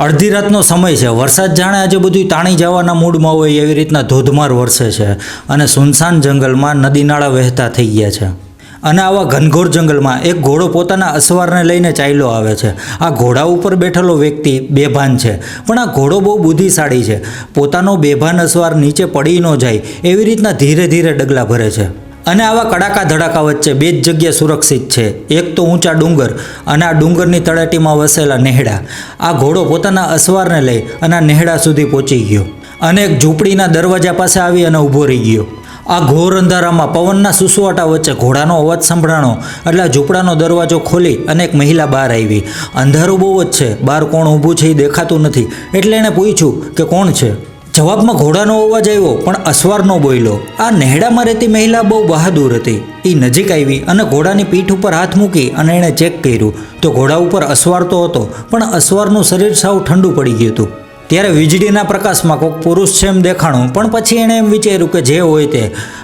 અડધી રાતનો સમય છે. વરસાદ જાણે આજે બધું તાણી જવાના મૂડમાં હોય એવી રીતના ધોધમાર વરસે છે અને સુનસાન જંગલમાં નદી નાળા વહેતા થઈ ગયા છે. અને આવા ઘનઘોર જંગલમાં એક ઘોડો પોતાના અસવારને લઈને ચાલ્યો આવે છે. આ ઘોડા ઉપર બેઠેલો વ્યક્તિ બેભાન છે. પણ આ ઘોડો બહુ બુદ્ધિશાળી છે. પોતાનો બેભાન અસવાર નીચે પડી ન જાય એવી રીતના ધીરે ધીરે ડગલા ભરે છે. અને આવા કડાકા ધડાકા વચ્ચે બે જ જગ્યા સુરક્ષિત છે. એક તો ઊંચા ડુંગર અને આ ડુંગરની તળેટીમાં વસેલા નેહડા. આ ઘોડો પોતાના અસવારને લઈ અને આ નેહડા સુધી પહોંચી ગયો. અને એક ઝૂંપડીના દરવાજા પાસે આવી અને ઊભો રહી ગયો. આ ઘોર અંધારામાં પવનના સુસવાટા વચ્ચે ઘોડાનો અવાજ સંભળાણો એટલે ઝૂંપડાનો દરવાજો ખોલી અને એક મહિલા બહાર આવી. અંધારું બહુ જ છે. બહાર કોણ ઊભું છે એ દેખાતું નથી. એટલે એણે પૂછ્યું કે કોણ છે? જવાબમાં ઘોડાનો અવાજ આવ્યો, પણ અસવાર ન બોલ્યો આ નહેડામાં રહેતી મહિલા બહુ બહાદુર હતી. એ નજીક આવી અને ઘોડાની પીઠ ઉપર હાથ મૂકી અને એણે ચેક કર્યું. તો ઘોડા ઉપર અસવાર તો હતો, પણ અસવારનું શરીર સાવ ઠંડુ પડી ગયું હતું. ત્યારે વીજળીના પ્રકાશમાં કોઈક પુરુષ છે એમ દેખાણું, પણ પછી એણે એમ વિચાર્યું કે જે હોય તે.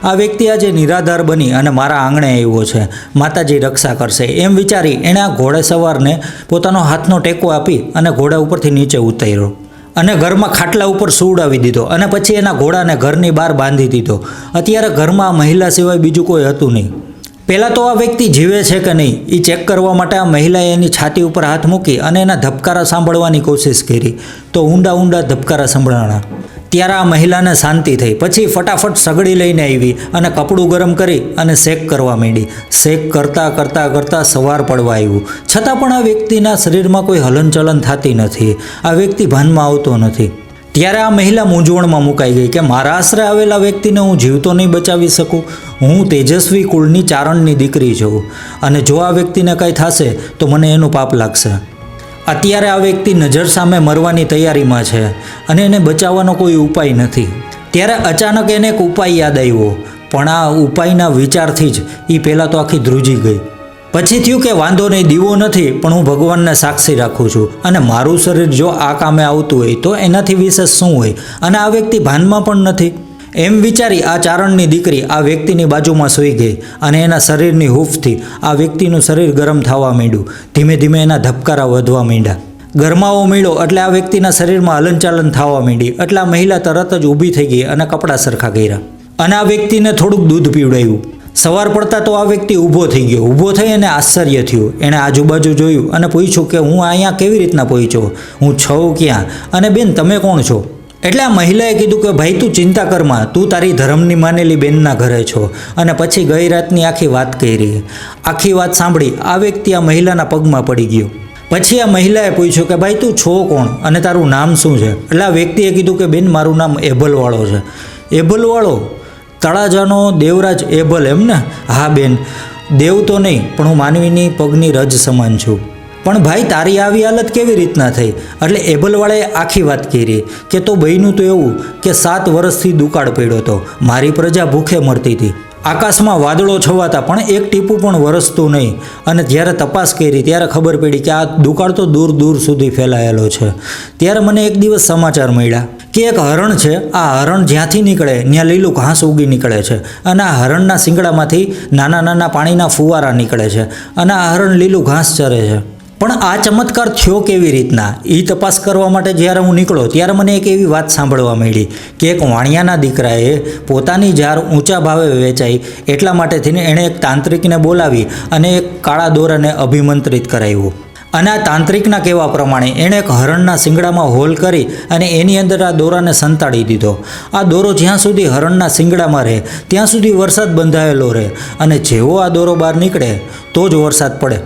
આ વ્યક્તિ આજે નિરાધાર બની અને મારા આંગણે આવ્યો છે. માતાજી રક્ષા કરશે. એમ વિચારી એણે આ ઘોડે સવારને પોતાનો હાથનો ટેકો આપી અને ઘોડા ઉપરથી નીચે ઉતાર્યો. અને ઘરમાં ખાટલા ઉપર સુવડાવી દીધો અને પછી એના ઘોડાને ઘરની બહાર બાંધી દીધો. અત્યારે ઘરમાં મહિલા સિવાય બીજું કોઈ હતું નહીં. પહેલાં તો આ વ્યક્તિ જીવે છે કે નહીં એ ચેક કરવા માટે આ મહિલાએ એની છાતી ઉપર હાથ મૂકી અને એના ધબકારા સાંભળવાની કોશિશ કરી. તો ઊંડા ઊંડા ધબકારા સંભળાણા. ત્યારે આ મહિલાને શાંતિ થઈ. પછી ફટાફટ સગડી લઈને આવી અને કપડું ગરમ કરી અને શેક કરવા માંડી. શેક કરતાં કરતાં કરતાં સવાર પડવા આવ્યું. છતાં પણ આ વ્યક્તિના શરીરમાં કોઈ હલનચલન થતી નથી. આ વ્યક્તિ ભાનમાં આવતો નથી. ત્યારે આ મહિલા મૂંઝવણમાં મુકાઈ ગઈ કે મારા આશરે આવેલા વ્યક્તિને હું જીવતો નહીં બચાવી શકું. હું તેજસ્વી કુળની ચારણની દીકરી છું. અને જો આ વ્યક્તિને કંઈ થશે તો મને એનું પાપ લાગશે. અત્યારે આ વ્યક્તિ નજર સામે મરવાની તૈયારીમાં છે અને એને બચાવવાનો કોઈ ઉપાય નથી. ત્યારે અચાનક એને એક ઉપાય યાદ આવ્યો. પણ આ ઉપાયના વિચારથી જ એ પહેલાં તો આખી ધ્રુજી ગઈ. પછી થયું કે વાંધો નહીં, દીવો નથી, પણ હું ભગવાનને સાક્ષી રાખું છું. અને મારું શરીર જો આ કામે આવતું હોય તો એનાથી વિશેષ શું હોય? અને આ વ્યક્તિ ભાનમાં પણ નથી. એમ વિચારી આ ચારણની દીકરી આ વ્યક્તિની બાજુમાં સૂઈ ગઈ અને એના શરીરની હૂફથી આ વ્યક્તિનું શરીર ગરમ થવા માંડ્યું. ધીમે ધીમે એના ધબકારા વધવા માંડ્યા. ગરમાવો મળ્યો એટલે આ વ્યક્તિના શરીરમાં હલનચાલન થવા માંડી. એટલે આ મહિલા તરત જ ઊભી થઈ ગઈ અને કપડાં સરખા કર્યા. અને આ વ્યક્તિને થોડુંક દૂધ પીવડાવ્યું સવાર પડતા તો આ વ્યક્તિ ઊભો થઈ ગયો. ઊભો થઈ અને આશ્ચર્ય થયું. એણે આજુબાજુ જોયું અને પૂછ્યું કે હું અહીંયા કેવી રીતના પહોંચ્યો? હું છું ક્યાં? અને બેન, તમે કોણ છો? એટલે આ મહિલાએ કીધું કે, ભાઈ, તું ચિંતા કરમાં તું તારી ધર્મની માનેલી બેનના ઘરે છો. અને પછી ગઈ રાતની આખી વાત કરી. આખી વાત સાંભળી. આ વ્યક્તિ આ મહિલાના પગમાં પડી ગયો. પછી આ મહિલાએ પૂછ્યું કે, ભાઈ, તું છો કોણ? અને તારું નામ શું છે? એટલે આ વ્યક્તિએ કીધું કે, બેન, મારું નામ એબલવાળો છે. એબલવાળો? તળાજાનો દેવરાજ એબલ એમ ને? હા, બેન. દેવ તો નહીં, પણ હું માનવીની પગની રજ સમાન છું. પણ ભાઈ, તારી આવી હાલત કેવી રીતના થઈ? એટલે એબલવાળાએ આખી વાત કરી કે તો બહેનું તો એવું કે સાત વર્ષથી દુકાળ પડ્યો હતો. મારી પ્રજા ભૂખે મરતી હતી. આકાશમાં વાદળો છવાતા પણ એક ટીપું પણ વરસતું નહીં. અને જ્યારે તપાસ કરી ત્યારે ખબર પડી કે આ દુકાળ તો દૂર દૂર સુધી ફેલાયેલો છે. ત્યારે મને એક દિવસ સમાચાર મળ્યા કે એક હરણ છે, આ હરણ જ્યાંથી નીકળે, ત્યાં લીલું ઘાસ ઉગી નીકળે છે અને આ હરણના શિંગડામાંથી નાના નાના પાણીના ફુવારા નીકળે છે અને આ હરણ લીલું ઘાસ ચરે છે. પણ આ ચમત્કાર થયો કેવી રીતના? એ તપાસ કરવા માટે જ્યારે હું નીકળ્યો, ત્યારે મને એક એવી વાત સાંભળવા મળી કે એક વાણિયાના દીકરાએ પોતાની જાર ઊંચા ભાવે વેચાઈ, એટલા માટે થઈને એણે એક તાંત્રિકને બોલાવી અને એક કાળા દોરાને અભિમંત્રિત કરાવ્યું. અને આ તાંત્રિકના કહેવા પ્રમાણે એણે એક હરણના શિંગડામાં હોલ કરી અને એની અંદર આ દોરાને સંતાડી દીધો. આ દોરો જ્યાં સુધી હરણના શિંગડામાં રહે, ત્યાં સુધી વરસાદ બંધાયેલો રહે અને જેવો આ દોરો બહાર નીકળે, તો જ વરસાદ પડે.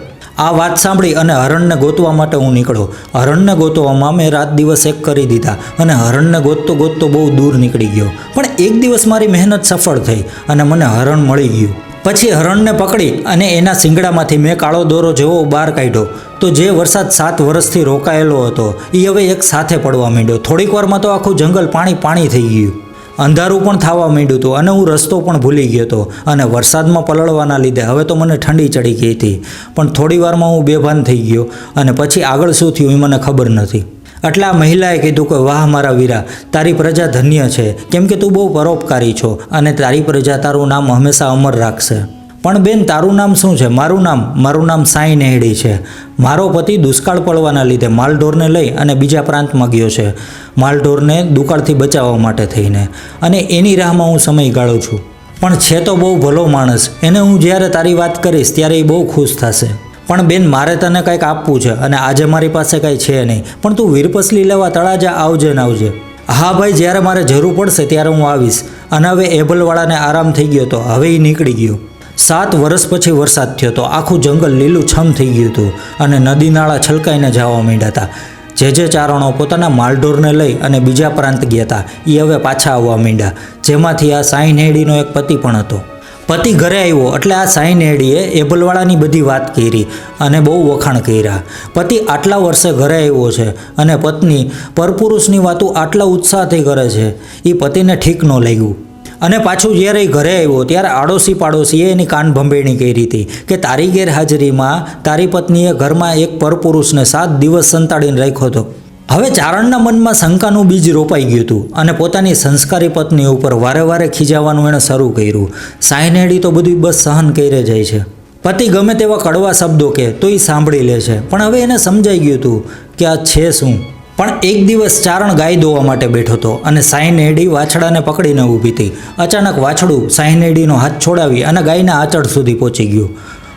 આ વાત સાંભળી અને હરણને ગોતવા માટે હું નીકળ્યો. હરણને ગોતવામાં મેં રાત દિવસ એક કરી દીધા અને હરણને ગોતતો ગોતતો બહુ દૂર નીકળી ગયો. પણ એક દિવસ મારી મહેનત સફળ થઈ અને મને હરણ મળી ગયું. પછી હરણને પકડી અને એના શિંગડામાંથી મેં કાળો દોરો જેવો બહાર કાઢ્યો. તો જે વરસાદ સાત વર્ષથી રોકાયેલો હતો એ હવે એક સાથે પડવા માંડ્યો. થોડીક વારમાં તો આખું જંગલ પાણી પાણી થઈ ગયું. અંધારું પણ થવા માંડ્યું હતું અને હું રસ્તો પણ ભૂલી ગયો હતો અને વરસાદમાં પલળવાના લીધે હવે તો મને ઠંડી ચડી ગઈ હતી. પણ થોડી વારમાં હું બેભાન થઈ ગયો અને પછી આગળ શું થયું એ મને ખબર નથી. એટલે આ મહિલાએ કીધું કે, વાહ મારા વીરા, તારી પ્રજા ધન્ય છે. કેમ કે તું બહુ પરોપકારી છો અને તારી પ્રજા તારું નામ હંમેશા અમર રાખશે. પણ બેન, તારું નામ શું છે? મારું નામ મારું નામ સાંઈ નેહડી છે. મારો પતિ દુષ્કાળ પડવાના લીધે માલઢોરને લઈ અને બીજા પ્રાંતમાં ગયો છે. માલઢોરને દુકાળથી બચાવવા માટે થઈને. અને એની રાહમાં હું સમય ગાળું છું. પણ છે તો બહુ ભલો માણસ. એને હું જ્યારે તારી વાત કરીશ, ત્યારે એ બહુ ખુશ થશે. પણ બેન, મારે તને કંઈક આપવું છે અને આજે મારી પાસે કંઈ છે નહીં. પણ તું વીરપસલી લેવા તળાજા આવજે ને આવજે. હા ભાઈ, જ્યારે મારે જરૂર પડશે ત્યારે હું આવીશ. અને હવે એબલવાળાને આરામ થઈ ગયો તો હવે એ નીકળી ગયો. સાત વર્ષ પછી વરસાદ થયો તો આખું જંગલ લીલું છમ થઈ ગયું હતું અને નદી નાળા છલકાઈને જવા માંડ્યા હતા. જે જે ચારણો પોતાના માલઢોરને લઈ અને બીજા પ્રાંત ગયા હતા એ હવે પાછા આવવા માંડ્યા. જેમાંથી આ સાઈનેડીનો એક પતિ પણ હતો. પતિ ઘરે આવ્યો એટલે આ સાઈનેડીએ એબલવાળાની બધી વાત કરી અને બહુ વખાણ કર્યા. પતિ આટલા વર્ષે ઘરે આવ્યો છે અને પત્ની પરપુરુષની વાતો આટલા ઉત્સાહથી કરે છે. એ પતિને ઠીક ન લાગ્યું. અને પાછું જ્યારે એ ઘરે આવ્યો, ત્યારે આડોશી પાડોશીએ એની કાન ભંભેણી કરી હતી કે તારી ગેરહાજરીમાં તારી પત્નીએ ઘરમાં એક પરપુરુષને સાત દિવસ સંતાડીને રાખ્યો હતો. હવે ચારણના મનમાં શંકાનું બીજ રોપાઈ ગયું હતું અને પોતાની સંસ્કારી પત્ની ઉપર વારે વારે ખીજાવાનું એણે શરૂ કર્યું. સાયનેડી તો બધું બસ સહન કરે જાય છે. પતિ ગમે તેવા કડવા શબ્દો કે તો એ સાંભળી લે છે. પણ હવે એને સમજાઈ ગયું હતું કે આ છે શું? પણ એક દિવસ ચારણ ગાય દોવા માટે બેઠો હતો અને સાયનેડી વાછડાને પકડીને ઊભી હતી અચાનક વાછડું સાયનેડીનો હાથ છોડાવી અને ગાયના આંચળ સુધી પહોંચી ગયું.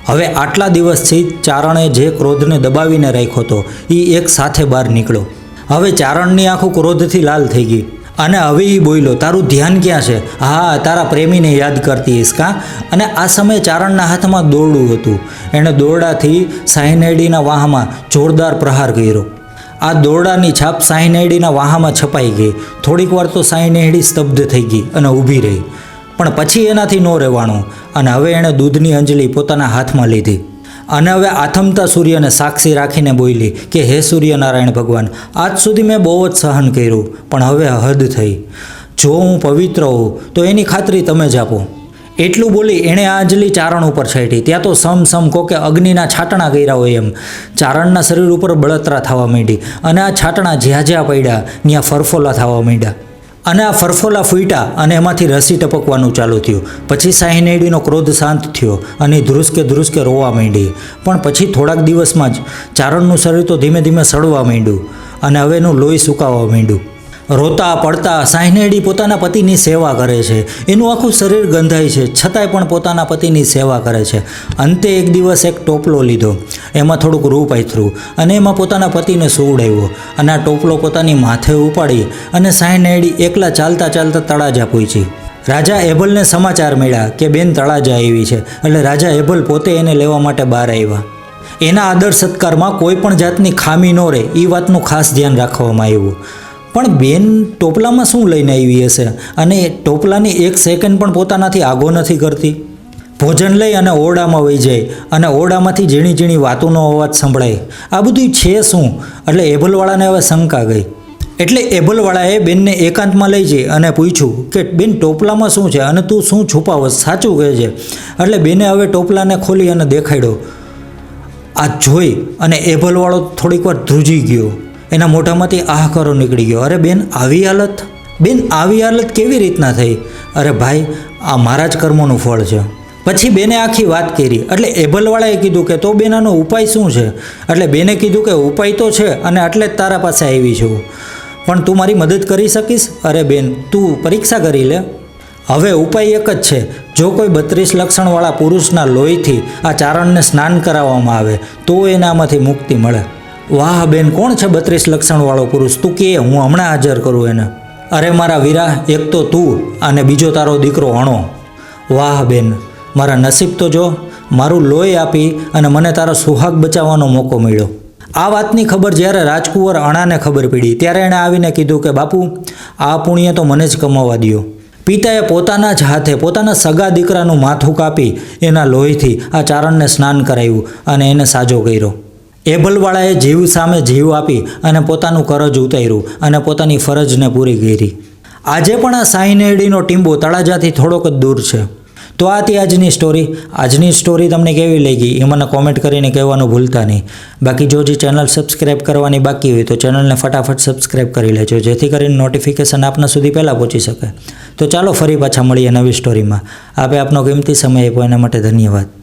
હવે આટલા દિવસથી ચારણે જે ક્રોધને દબાવીને રાખ્યો હતો એ એક સાથે બહાર નીકળ્યો. હવે ચારણની આંખો ક્રોધથી લાલ થઈ ગઈ. અને હવે એ બોલ્યો, તારું ધ્યાન ક્યાં છે? હા, તારા પ્રેમીને યાદ કરતી ઈસકા અને આ સમયે ચારણના હાથમાં દોરડું હતું. એણે દોરડાથી સાયનેડીના વાહમાં જોરદાર પ્રહાર કર્યો. આ દોરડાની છાપ સાંઈનેહડીના વાહામાં છપાઈ ગઈ. થોડીક વાર તો સાંઈનેહડી સ્તબ્ધ થઈ ગઈ અને ઊભી રહી. પણ પછી એનાથી ન રહેવાનું અને હવે એણે દૂધની અંજલી પોતાના હાથમાં લીધી. અને હવે આથમતા સૂર્યને સાક્ષી રાખીને બોલી કે, હે સૂર્યનારાયણ ભગવાન, આજ સુધી મેં બહુ જ સહન કર્યું, પણ હવે હદ થઈ. જો હું પવિત્ર હોઉં, તો એની ખાતરી તમે જ આપો. એટલું બોલી એણે આ ચારણ ઉપર છાંટી ત્યાં તો સમ સમ કોકે અગ્નિના છાટણા કર્યા હોય એમ. ચારણના શરીર ઉપર બળતરા થવા માંડી. અને આ છાટણા જ્યાં જ્યાં પડ્યા, ત્યાં ફરફોલા થવા માંડ્યા. અને આ ફરફોલા ફૂટ્યા અને એમાંથી રસી ટપકવાનું ચાલુ થયું. પછી સાહિનેડીનો ક્રોધ શાંત થયો અને ધ્રુસકે ધ્રુસકે રોવા માંડી. પણ પછી થોડાક દિવસમાં જ ચારણનું શરીર તો ધીમે ધીમે સડવા માંડ્યું અને હવે એનું લોહી સુકાવા માંડ્યું. રોતા, પડતા સાહિનેડી પોતાના પતિની સેવા કરે છે. એનું આખું શરીર ગંધાય છે, છતાંય પણ પોતાના પતિની સેવા કરે છે. અંતે એક દિવસ એક ટોપલો લીધો. એમાં થોડુંક રૂ પાથરું અને એમાં પોતાના પતિને સુવડાવ્યો અને આ ટોપલો પોતાની માથે ઉપાડી અને સાહિનેડી એકલા ચાલતા ચાલતા તળાજા પહોંચી રાજા એબલને સમાચાર મળ્યા કે બેન તળાજા આવી છે. એટલે રાજા એબલ પોતે એને લેવા માટે બહાર આવ્યા. એના આદર સત્કારમાં કોઈ પણ જાતની ખામી ન રહે એ વાતનું ખાસ ધ્યાન રાખવામાં આવ્યું. પણ બેન ટોપલામાં શું લઈને આવી હશે? અને ટોપલાની એક સેકન્ડ પણ પોતાનાથી આગો નથી કરતી. ભોજન લઈ અને ઓરડામાં વહી જાય અને ઓરડામાંથી ઝીણી ઝીણી વાતોનો અવાજ સંભળાય. આ બધું છે શું? એટલે એબલવાળાને હવે શંકા ગઈ. એટલે એબલવાળાએ બેનને એકાંતમાં લઈ જઈ અને પૂછ્યું કે, બેન, ટોપલામાં શું છે? અને તું શું છુપાવસ સાચું કહે છે. એટલે બેને હવે ટોપલાને ખોલી અને દેખાડ્યો. આ જોઈ અને એભલવાળો થોડીક વાર ધ્રુજી ગયો. એના મોઢામાંથી આહકારો નીકળી ગયો. અરે બેન, આવી હાલત? બેન, આવી હાલત કેવી રીતના થઈ? અરે ભાઈ, આ મારા જ કર્મોનું ફળ છે. પછી બેને આખી વાત કરી. એટલે એભલવાળાએ કીધું કે, તો બેન, આનો ઉપાય શું છે? એટલે બેને કીધું કે, ઉપાય તો છે અને એટલે જ તારા પાસે આવી છું. પણ તું મારી મદદ કરી શકીશ? અરે બેન, તું પરીક્ષા કરી લે. હવે ઉપાય એક જ છે. જો કોઈ બત્રીસ લક્ષણવાળા પુરુષના લોહીથી આ ચારણને સ્નાન કરાવવામાં આવે, તો એનામાંથી મુક્તિ મળે. વાહ બેન, કોણ છે બત્રીસ લક્ષણવાળો પુરુષ? તું કે, હું હમણાં હાજર કરું એને. અરે મારા વીરા, એક તો તું અને બીજો તારો દીકરો અણો. વાહ બેન, મારા નસીબ તો જો, મારું લોહી આપી અને મને તારો સુહાગ બચાવવાનો મોકો મળ્યો. આ વાતની ખબર જ્યારે રાજકુંવર અણાને ખબર પડી, ત્યારે એણે આવીને કીધું કે, બાપુ, આ પુણ્ય તો મને જ કમાવા દ્યો. પિતાએ પોતાના જ હાથે પોતાના સગા દીકરાનું માથું કાપી એના લોહીથી આ ચારણને સ્નાન કરાવ્યું અને એને સાજો કર્યો. એબલવાળાએ જીવ સામે જીવ આપી અને પોતાનું કરજ ઉતાર્યું અને પોતાની ફરજને પૂરી કરી. આજે પણ આ સાઈનેડીનો ટીંબો તળાજાથી થોડોક જ દૂર છે. તો આ હતી આજની સ્ટોરી. આજની સ્ટોરી તમને કેવી લાગી એ મને કોમેન્ટ કરીને કહેવાનું ભૂલતા નહીં. બાકી જો જે ચેનલ સબસ્ક્રાઈબ કરવાની બાકી હોય તો ચેનલને ફટાફટ સબસ્ક્રાઈબ કરી લેજો, જેથી કરીને નોટિફિકેશન આપના સુધી પહેલાં પહોંચી શકે. તો ચાલો ફરી પાછા મળીએ નવી સ્ટોરીમાં. આપે આપનો કિંમતી સમય આપ્યો, એના માટે ધન્યવાદ.